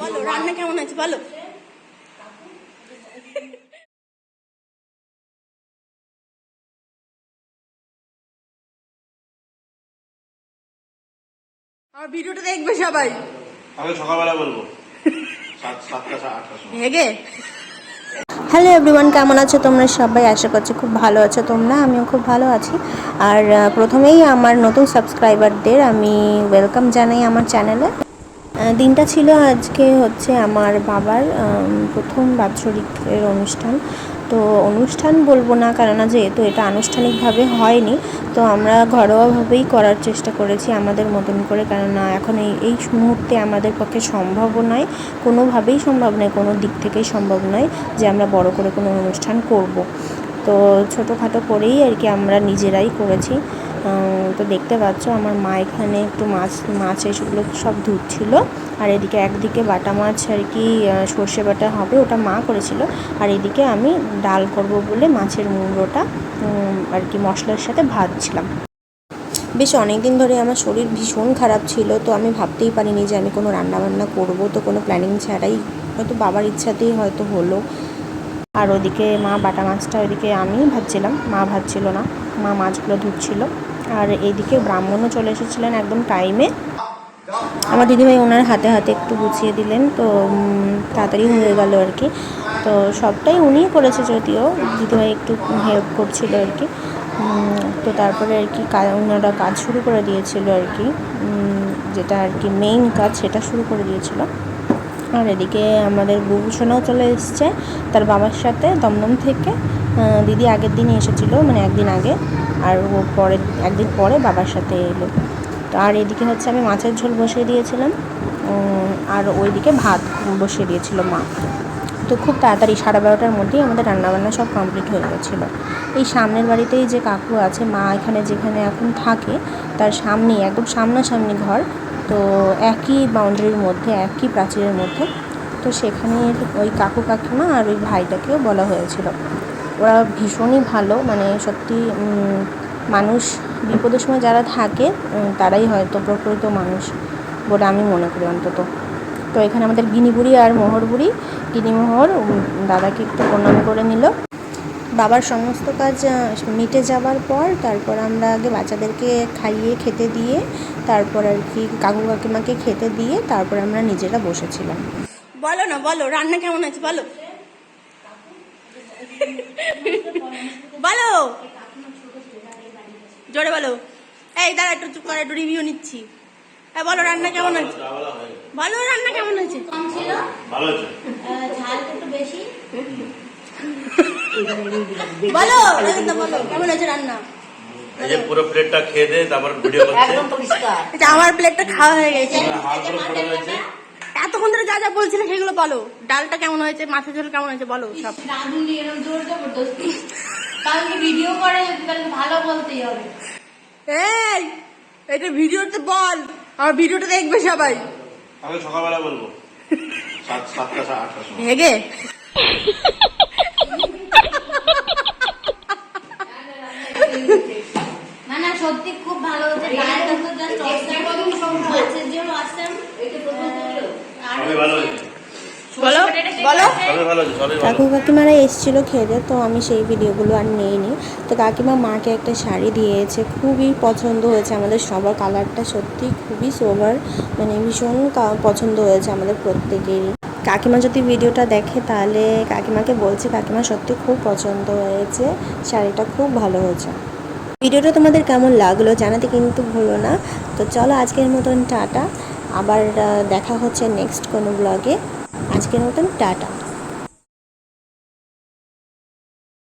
বলো রান্না কেমন আছে বলো। আমার ভিডিওটা দেখবে সবাই। আমি সকালবেলা বলব। সাত সাতটা সময়। হেগে? হ্যালো এভরিওয়ান কেমন আছো তোমরা সবাই? আশা করছি খুব ভালো আছো তোমরা, আমিও খুব ভালো আছি। আর প্রথমেই আমার নতুন সাবস্ক্রাইবারদের আমি ওয়েলকাম জানাই আমার চ্যানেলে দিনটা ছিল আজকে হচ্ছে আমার বাবার প্রথম বাৎসরিকের অনুষ্ঠান। তো অনুষ্ঠান বলব না, কেননা যেহেতু এটা আনুষ্ঠানিকভাবে হয়নি, তো আমরা ঘরোয়াভাবেই করার চেষ্টা করেছি আমাদের মতন করে, কেননা এখন এই এই মুহূর্তে আমাদের পক্ষে সম্ভবও নয়, কোনোভাবেই সম্ভব নয়, কোনো দিক থেকেই সম্ভব নয় যে আমরা বড় করে কোনো অনুষ্ঠান করব। তো ছোটোখাটো করেই আর কি আমরা নিজেরাই করেছি। তো দেখতে পাচ্ছ আমার মা এখানে একটু মাছ মাছ এসবগুলো সব ধুচ্ছিল। আর এদিকে একদিকে বাটা মাছ আর কি সর্ষে বাটা হবে ওটা মা করেছিল। আর এদিকে আমি ডাল করব বলে মাছের মুড়োটা আর কি মশলার সাথে ভাজছিলাম। বেশ অনেক দিন ধরে আমার শরীর ভীষণ খারাপ ছিল, তো আমি ভাবতেই পারিনি যে আমি কোনো রান্নাবান্না করব। তো কোনো প্ল্যানিং ছাড়াই হয়তো বাবার ইচ্ছাতেই হয়তো হলো। আর ওদিকে মা বাটা মাছটা ওইদিকে আমি ভাজছিলাম। মা ভাজছিল না, মা মাছগুলো ধুচ্ছিল। আর এইদিকে ব্রাহ্মণও চলে এসেছিলেন একদম টাইমে আমার দিদিভাই ওনার হাতে হাতে একটু গুছিয়ে দিলেন, তো তাড়াতাড়ি হয়ে গেল আর কি। তো সবটাই উনিই করেছে যদিও, দিদিভাই একটু হেল্প করছিল আর কি। তো তারপরে আর কা- ওনারা কাজ শুরু করে দিয়েছিল আর কি। যেটা আর কি মেইন কাজ সেটা শুরু করে দিয়েছিল। আর এদিকে আমাদের বুভূষণও চলে এসছে। তার বাবার সাথে দমদম থেকে দিদি আগের দিনই এসেছিল মানে একদিন আগে, আর ও পরে, একদিন পরে বাবার সাথে এলো। তো আর এদিকে হচ্ছে আমি মাছের ঝোল বসিয়ে দিয়েছিলাম আর ওইদিকে ভাত বসিয়ে দিয়েছিল মা। তো খুব তাড়াতাড়ি সাড়ে বারোটার মধ্যেই আমাদের রান্নাবান্না সব কমপ্লিট হয়ে গেছিল। এই সামনের বাড়িতেই যে কাকু আছে, মা এখানে যেখানে এখন থাকে, তার সামনেই, একদম সামনাসামনি ঘর। তো একই বাউন্ডারির মধ্যে, একই প্রাচীরের মধ্যে। তো সেখানে ওই কাকু কাকিমা আর ওই ভাইটাকেও বলা হয়েছিল। ওরা ভীষণই ভালো মানে সত্যি মানুষ, বিপদের সময় যারা থাকে তারাই হয়তো প্রকৃত মানুষ বলে আমি মনে করি অন্তত। তো এখানে আমাদের গিনিবুড়ি আর মোহরবুড়ি। গিনিমোহর দাদাকে একটু প্রণাম করে নিল। বাবার সমস্ত কাজ মিটে যাওয়ার পর তারপর আমরা আগে বাচ্চাদেরকে খাইয়ে খেতে দিয়ে তারপর আর কি কাকু কাকিমাকে খেতে দিয়ে তারপর আমরা নিজেরা বসেছিলাম। বলো না বলো রান্না কেমন আছে বলো। বলো। জোরে বলো। এই দাঁড়া একটু চুপ করে একটু রিভিউ নিচ্ছি। হ্যাঁ বলো রান্না কেমন আছে? বলো রান্না কেমন আছে? কম ছিল ভালো আহ, ঝাল একটু বেশি। বলো রবীন্দ্র বলো কেমন আছে রান্না? এই যে পুরো প্লেটটা খেয়ে দে তারপর ভিডিও করছে। একদম পরিষ্কার। এটা আমার প্লেটটা খাওয়া হয়ে গেছে। হাত পুরো পড়ে রয়েছে। এতক্ষণ ধরে যা যা বলছিলে সেগুলো বলো। ডালটা কেমন হয়েছে মাছের ঝোল কেমন হয়েছে বলো সব। রাঁধুনি এরকম জোর জবরদস্তি। কালকে ভিডিও করে কালকে ভালো বলতেই হবে। এই এটা ভিডিওতে বল। আমার ভিডিওটা দেখবে সবাই। আমি সকালবেলা বলব। সাত সাতটা সা- আটটার হেগে মানে সত্যি খুব ভালো হচ্ছে। তো জাস্ট জন্য আসতাম বলো বলো। কাকু কাকিমারা এসেছিল খেতে তো আমি সেই ভিডিওগুলো আর নিইনি। তো কাকিমা মাকে একটা শাড়ি দিয়েছে খুবই পছন্দ হয়েছে আমাদের সবার কালারটা সত্যি খুবই সোভার মানে ভীষণ পছন্দ হয়েছে আমাদের প্রত্যেকেরই। কাকিমা যদি ভিডিওটা দেখে তাহলে কাকিমাকে বলছে কাকিমা সত্যি খুব পছন্দ হয়েছে শাড়িটা খুব ভালো হয়েছে। ভিডিওটা তোমাদের কেমন লাগল জানাতে কিন্তু ভুলো না। তো চলো আজকের মতন টাটা। আবার দেখা হচ্ছে নেক্সট কোনো ব্লগে আজকের মতন টাটা।